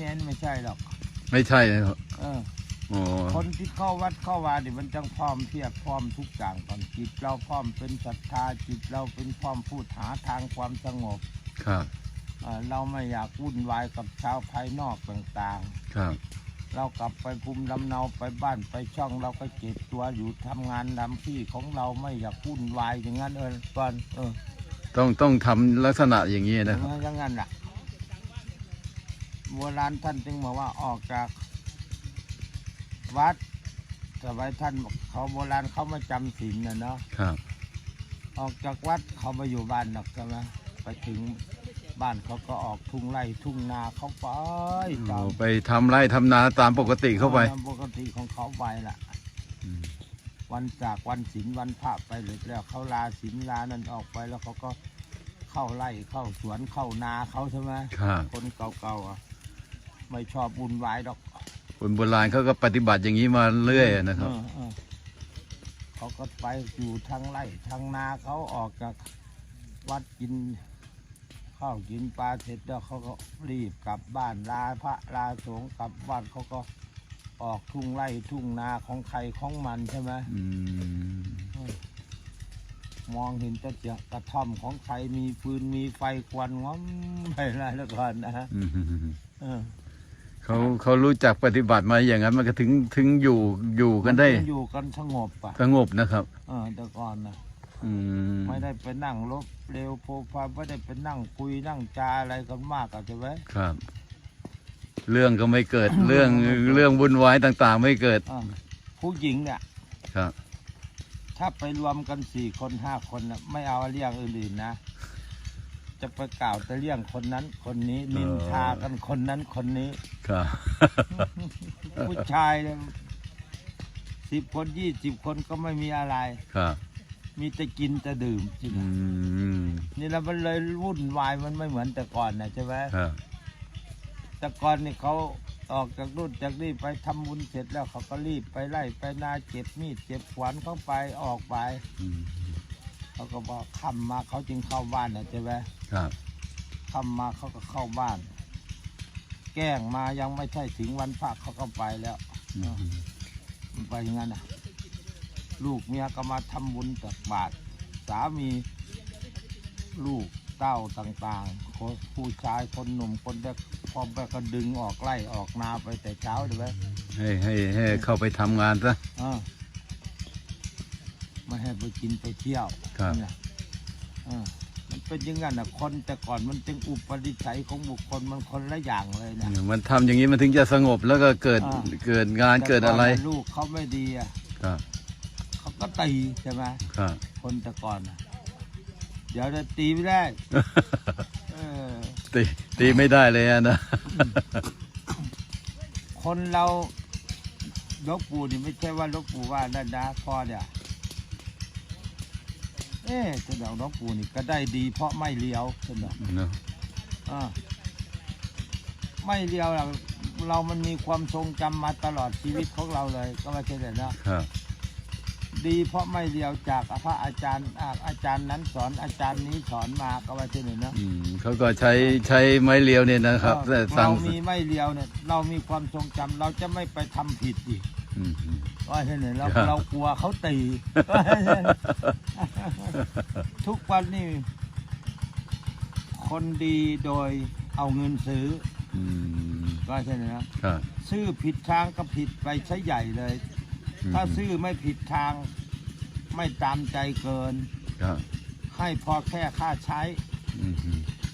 เนี่ยไม่ใช่หรอก ไม่ใช่นะครับเออ อ๋อคนที่เข้าวัดเข้าวาเนี่ยมันจังพร้อมเพรียบพร้อมทุกอย่างก่อนจิตเราพร้อมเป็นศรัทธาจิตเราเป็นพร้อมพูดหาทางความสงบครับเอ่อเราไม่อยากวุ่นวายกับชาวภายนอกต่างครับๆ เรากลับไปภูมิลำเนาไปบ้านไปช่องเราก็เก็บตัวอยู่ทำงานทำที่ของเราไม่อยากวุ่นวายอย่างนั้นเออก่อนเออต้องต้องทำลักษณะอย่างนี้นะครับ อย่างนั้นอะ โบราณท่านจึงบอกว่าออกจากวัดสมัยท่านเขาโบราณเขามาจำศีลนะเนาะครับ ออกจากวัดเขามาอยู่บ้านหรอกใช่ไหมไปถึงบ้านเขาก็ออกทุ่งไร่ทุ่งนาเขาไปตามไปทำไร่ทำนาตามปกติเข้าไป ตมปกติของเขาไปล่ะอืมวันจากวันศีลวันพระไปเลยแล้วเขาลาศีลลานั้นออกไปแล้วเขาก็เข้าไร่เข้าสวนเข้านาเขาใช่ไหมครับ คนเก่าๆอะ ไม่ชอบบุญวายดอกคนโบราณเขาก็ปฏิบัติอย่างนี้มาเรื่อยนะครับ เออเออเขาก็ไปอยู่ทางไร่ทางนาเขาออกจากวัดกินข้าวกินปลาเสร็จแล้วเขาก็รีบกลับบ้านลาพระลาสงฆ์กลับบ้านเขาก็ออกทุ่งไร่ทุ่งนาของใครของมันใช่ไหมอืมมองเห็นแต่เสียงกระท่อมของใครมีฟืนมีไฟควันง้อมไปอะไรแล้วก่อนนะฮะอืมเออ เขาเขารู้จักปฏิบัติมาอย่างนั้นมันก็ถึงถึงอยู่อยู่กันได้มัอยู่กันสงบอะสงบนะครับ เออแต่ก่อนนะอืมไม่ได้ไปนั่งลบเร็วโพฟาไม่ได้ไปนั่งคุยนั่งจาอะไรกันมากอะใช่ไหมครับ เรื่องก็ไม่เกิดเรื่องเรื่องวุ่นวายต่าง ๆ ไม่เกิดอ่าผู้หญิงเนี่ย ครับ ถ้าไปรวมกันสี่คนห้าคนนะไม่เอาเรื่องอื่นๆนะ จะไปกล่าวแต่เรื่องคนนั้น คนนี้นินทากันคนนั้นคนนี้ ครับ ผู้ชายเนี่ยสิบคนยี่สิบคนก็ไม่มีอะไร ครับ มีแต่กินแต่ดื่มจริงอืมนี่แล้วมันเลยวุ่นวายมันไม่เหมือนแต่ก่อนนะใช่ไหมครับ แต่ก่อนนี่เขาออกจากรุ่นจากนี่ไปทำบุญเสร็จแล้วเขาก็รีบไปไล่ไปนาเก็บมีดเก็บขวานเข้าไปออกไป อืม เขาก็บอกคำมาเขาจึงเข้าบ้านนะใช่ไหมครับ คำมาเขาก็เข้าบ้าน แกล้งมายังไม่ใช่ถึงวันพระเขาก็ไปแล้วอืมมันไปอย่างนั้นนะลูกเมียก็มาทำบุญตักบาตรสามีลูกเต้าต่างๆคนผู้ชายคนหนุ่มคนเด็กพอไปก็ดึงออกไล่ออกนาไปแต่เช้าใช่ไหมให้ให้ให้เข้าไปทำงานซะอ่า ไม่ให้ไปกินไปเที่ยวครับ เนี่ยอ่ามันเป็นอยังไงนะคนแต่ก่อนมันจึงอุปนิสัยของบุคคลมันคนละอย่างเลยนะ มันทำอย่างนี้มันถึงจะสงบแล้วก็เกิดอ่า เกิดงานเกิดอะไร แต่ก่นน่ลูกเขาไม่ดีอะครับ เขาก็ตีใช่ไหมครับ คนแต่ก่อนน่ะเดี๋ยวจะตีไม่ได้เออ ตีตีไม่ได้เลยอะนะ คนเราหลวงปู่นี่ไม่ใช่ว่าหลวงปู่ว่านั่นนะพ่อเนี่ย เอ๊ะเจ้าดอกหลวงปู่นี่ก็ได้ดีเพราะไม่เลี้ยวเจ้าดอกเนอะอ่าไม่เลี้ยวเราเรามันมีความทรงจำมาตลอดชีวิตของเราเลยก็ไม่ใช่เลยนะ ครับดีเพราะไม่เลี้ยวจากพระอาจารย์อ่าอาจารย์นั้นสอนอาจารย์นี้สอนมาก็ไม่ใช่เลยนะอืมเขาก็ใช้ใช้ไม้เรียวเนี่ยนะครับเออสั่เรางมีไม่เลี้ยวเนี่ย เรามีความทรงจำเราจะไม่ไปทำผิดอีกอืม ว่าเห็นไหมเราครับเรากลัวเขาตีทุกวันนี่คนดีโดยเอาเงินซื้ออืมก็ใช่ไหมนะครับซื้อผิดทางก็ผิดไปใช้ใหญ่เลย ถ้าซื้อไม่ผิดทาง ไม่ตามใจเกินครับให้พอแค่ค่าใช้อืม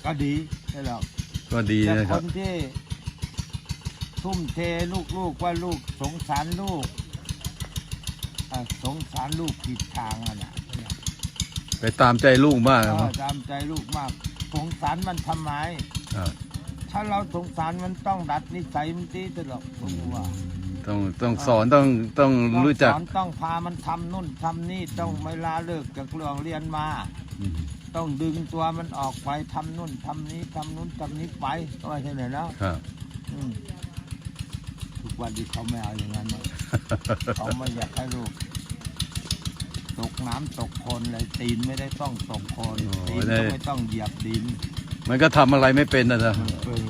ก็ดีใช่หรอกก็ดีแต่นะคครับนที่ ทุ่มเทลูกๆว่าลูกสงสารลูกอะสงสารลูกผิดทางอะนะไปตามใจลูกมากเอนะคอรับตามใจลูกมาก สงสารมันทำไมครับถ้าเราสงสารมันต้องดัดนิสัยมันดีตลอดผมว่าต้องต้องสอนต้องต้องรู้จักต้องสอนต้องพามันทำนู่นทำนี่ต้องเวลาเลิกจากเรื่องเรียนมา อืมต้องดึงตัวมันออกไปทำนู่นทำนี้ทำนู่นทำนี้ไปก็ไม่ใช่ไหมนะครับอืมทุก วันที่เขาไม่เอาอย่างนั้นนะเขาไม่อยากให้ลูกตกน้ำตกโคลนเลยตีนไม่ได้ต้องตกโคลนโอ้ตีนได้ ก็ไม่ต้องเหยียบดินมันก็ทำอะไรไม่เป็นนะนะเออ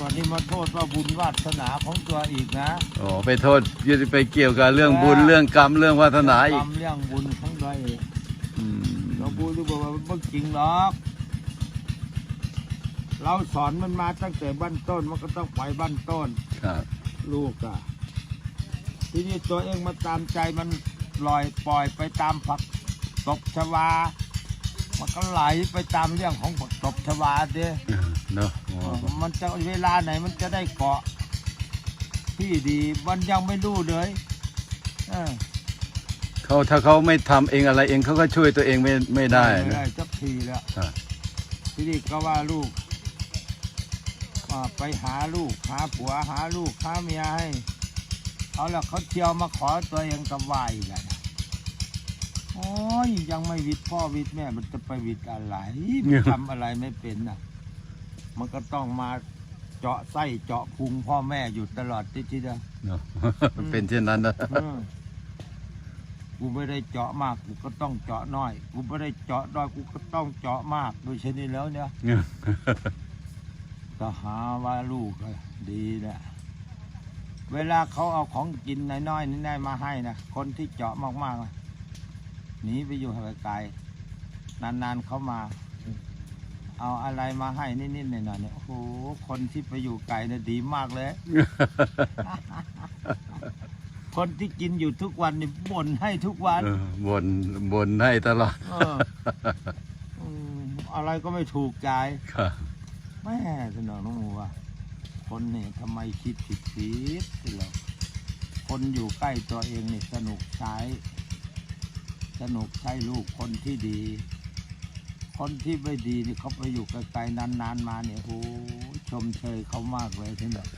ว่านี่มาโทษว่าบุญวาสนาของตัวอีกนะอ๋อไปโทษยึดไปเกี่ยวกับเรื่องบุญเรื่องกรรมเรื่องวาสนาอีกทำเรื่องบุญของตัวเองอืมเราพูดที่บอกว่าไม่จริงหรอก เราสอนมันมาตั้งแต่บ้านต้นมันก็ต้องไปบ้านต้น ครับ ลูกอะทีนี้ตัวเองมาตามใจมันลอยปล่อยไปตามผักตบชวา มันก็ไหลไปตามเรื่องของผักตบชวาเด้เนาะอ๋อมันจะเวลาไหนมันจะได้เกาะ ที่ดีมันยังไม่รู้เลยเออเขาถ้าเขาไม่ทำเองอะไรเองเขาก็ช่วยตัวเองไม่ไม่ได้ไม่นะได้สักทีแล้วครับทีนี้ก็ว่าลูกอ่า ไปหาลูกหาผัวหาลูกหาเมียให้เอาแล้วเขาเที่ยวมาขอตัวเองกับว่าอีกแล้วนะโอ้ยยังไม่วิดพ่อวิดแม่มันจะไปวิดอะไรมันทำอะไรไม่เป็นน่ะ มันก็ต้องมาเจาะไส้เจาะพุงพ่อแม่อยู่ตลอดที่ที่เดียวเนาะเป็นเช่นนั้นนะเออกูไม่ได้เจาะมากกูก็ต้องเจาะน้อย กูไม่ได้เจาะน้อยกูก็ต้องเจาะมากโดยเช่นนี้แล้วเนี่ย ก็หาว่าลูกอะดีนะเวลาเขาเอาของกินน้อยๆนี่ได้มาให้นะคนที่เจาะมากๆนะหนีไปอยู่ไกลๆนานๆเขามา เอาอะไรมาให้นิดๆหน่อยๆเนี่ยโอ้โหคนที่ไปอยู่ไกลเนี่ยดีมากเลย คนที่กินอยู่ทุกวันนี่บ่นให้ทุกวันเออบ่นบ่นให้ตลอดเอออืมอะไรก็ไม่ถูกใจครับ แม่สนองน้องหมูว่าคนเนี่ยทำไมคิดผิดผิดสิเราคนอยู่ใกล้ตัวเองนี่สนุกใช้ สนุกใช้ลูกคนที่ดี คนที่ไม่ดีนี่เขาไปอยู่ไกลๆนานๆมาเนี่ยโอ้โหชมเชยเขามากเลยทีเดียว